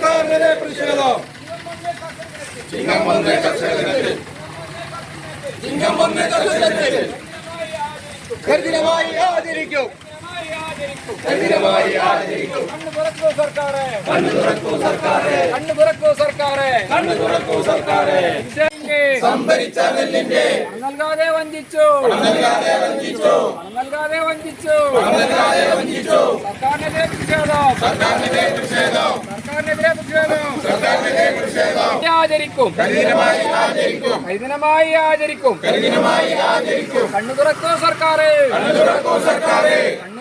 സർക്കാരിനെതിരെ പ്രതിഷേധം. ചിഹ്നം വന്ന് കർഷകരത്തിൽ ചിഹ്നം വന്ന് കർഷകരത്തിൽ കഠിനമായി ആചരിക്കും കഠിനമായി ആചരിക്കും കണ്ണു തുറക്കൂ സർക്കാരെ. കണ്ണു തുറക്കൂ സർക്കാരെ. കണ്ണു തുറക്കൂ സർക്കാരെ. കണ്ണു തുറക്കൂ സർക്കാരെ. സംഭരിച്ച നെല്ലിന്റെ നൽകാതെ വഞ്ചിച്ചു. നൽകാതെ വഞ്ചിച്ചു. നൽകാതെ വഞ്ചിച്ചു. നൽകാതെ വഞ്ചിച്ചു. സർക്കാരിനെതിരെ പ്രതിഷേധം. പ്രതിഷേധം. സർക്കാരിനെതിരെ പ്രതിഷേധം. ആചരിക്കും. കരിദിനമായി ആചരിക്കും. കണ്ണു തുറക്കൂ സർക്കാർ കണ്ണു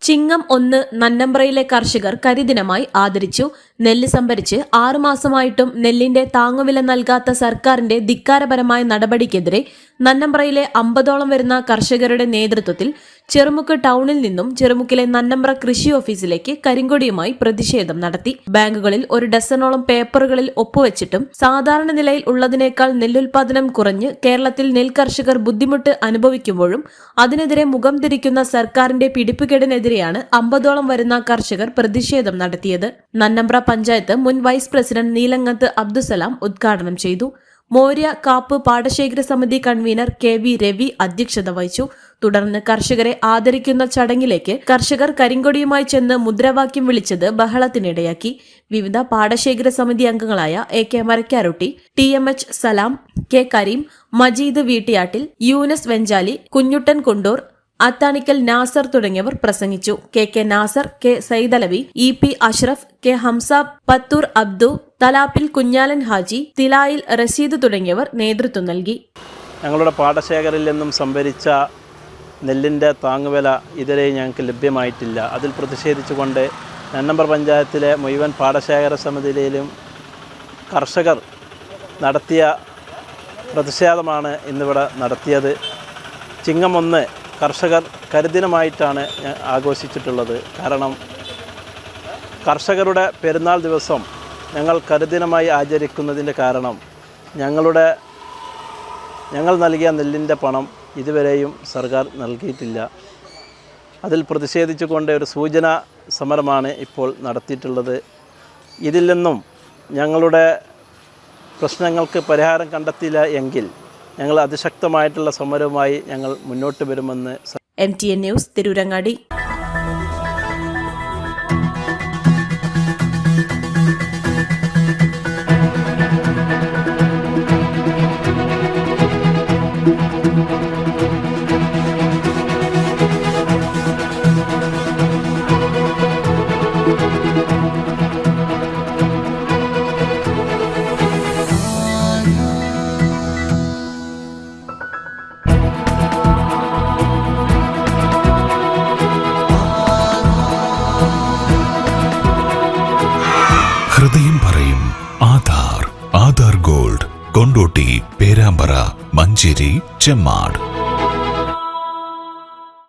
ചിങ്ങം ഒന്ന് നന്നമ്പ്രയിലെ കർഷകർ കരിദിനമായി ആദരിച്ചു. നെല്ല് സംഭരിച്ച് ആറുമാസമായിട്ടും നെല്ലിന്റെ താങ്ങുവില നൽകാത്ത സർക്കാരിന്റെ ധിക്കാരപരമായ നടപടിക്കെതിരെ നന്നമ്പ്രയിലെ അമ്പതോളം വരുന്ന കർഷകരുടെ നേതൃത്വത്തിൽ ചെറുമുക്ക് ടൗണിൽ നിന്നും ചെറുമുക്കിലെ നന്നമ്പ്ര കൃഷി ഓഫീസിലേക്ക് കരിങ്കൊടിയുമായി പ്രതിഷേധം നടത്തി. ബാങ്കുകളിൽ ഒരു ഡസനോളം പേപ്പറുകളിൽ ഒപ്പുവെച്ചിട്ടും സാധാരണ നിലയിൽ ഉള്ളതിനേക്കാൾ നെല്ലുൽപാദനം കുറഞ്ഞ് കേരളത്തിൽ നെൽ കർഷകർ ബുദ്ധിമുട്ട് അനുഭവിക്കുമ്പോഴും അതിനെതിരെ മുഖം തിരിക്കുന്ന സർക്കാരിന്റെ പിടിപ്പുകേടിനെതിരെയാണ് അമ്പതോളം വരുന്ന കർഷകർ പ്രതിഷേധം നടത്തിയത്. നന്നമ്പ്ര പഞ്ചായത്ത് മുൻ വൈസ് പ്രസിഡന്റ് നീലങ്ങത്ത് അബ്ദുസലാം ഉദ്ഘാടനം ചെയ്തു. മോര്യ കാപ്പ് പാടശേഖര സമിതി കൺവീനർ കെ വി രവി അധ്യക്ഷത വഹിച്ചു. തുടർന്ന് കർഷകരെ ആദരിക്കുന്ന ചടങ്ങിലേക്ക് കർഷകർ കരിങ്കൊടിയുമായി ചെന്ന് മുദ്രാവാക്യം വിളിച്ചത് ബഹളത്തിനിടയാക്കി. വിവിധ പാടശേഖര സമിതി അംഗങ്ങളായ A K Marakkarotti T M H Salam K Kareem Majeed Veettiyattil Yunus Venchali Kunhuttan Kundoor Athanikkal Nasar തുടങ്ങിയവർ പ്രസംഗിച്ചു. K K Nasar K Saidalavi E P Ashraf K Hamza Pathoor Abdu Thalappil Kunhalan Haji Thilayil Rasheed തുടങ്ങിയവർ നേതൃത്വം നൽകി. ഞങ്ങളുടെ പാടശേഖരിൽ നിന്നും സംഭരിച്ച നെല്ലിന്റെ താങ്ങുവില ഇതുവരെ ഞങ്ങൾക്ക് ലഭ്യമായിട്ടില്ല. അതിൽ പ്രതിഷേധിച്ചുകൊണ്ട് നന്നമ്പർ പഞ്ചായത്തിലെ മുഴുവൻ പാടശേഖര സമിതിയിലും കർഷകർ നടത്തിയ പ്രതിഷേധമാണ് ഇന്നിവിടെ നടത്തിയത്. ചിങ്ങം ഒന്ന് കർഷകർ കരിദിനമായിട്ടാണ് ആഘോഷിച്ചിട്ടുള്ളത്. കാരണം കർഷകരുടെ പെരുന്നാൾ ദിവസം ഞങ്ങൾ കരിദിനമായി ആചരിക്കുന്നതിന്റെ കാരണം ഞങ്ങളുടെ ഞങ്ങൾ നൽകിയ നെല്ലിന്റെ പണം ഇതുവരെയും സർക്കാർ നൽകിയിട്ടില്ല. അതിൽ പ്രതിഷേധിച്ചുകൊണ്ട് ഒരു സൂചന സമരമാണ് ഇപ്പോൾ നടത്തിയിട്ടുള്ളത്. ഇതിൽ നിന്നും ഞങ്ങളുടെ പ്രശ്നങ്ങൾക്ക് പരിഹാരം കണ്ടെത്തിയില്ല എങ്കിൽ ഞങ്ങൾ അതിശക്തമായിട്ടുള്ള സമരവുമായി ഞങ്ങൾ മുന്നോട്ട് വരുമെന്ന് M T N news Tirurangadi. Hridayam gold Kondotty Perambra Manjeri Chemmad.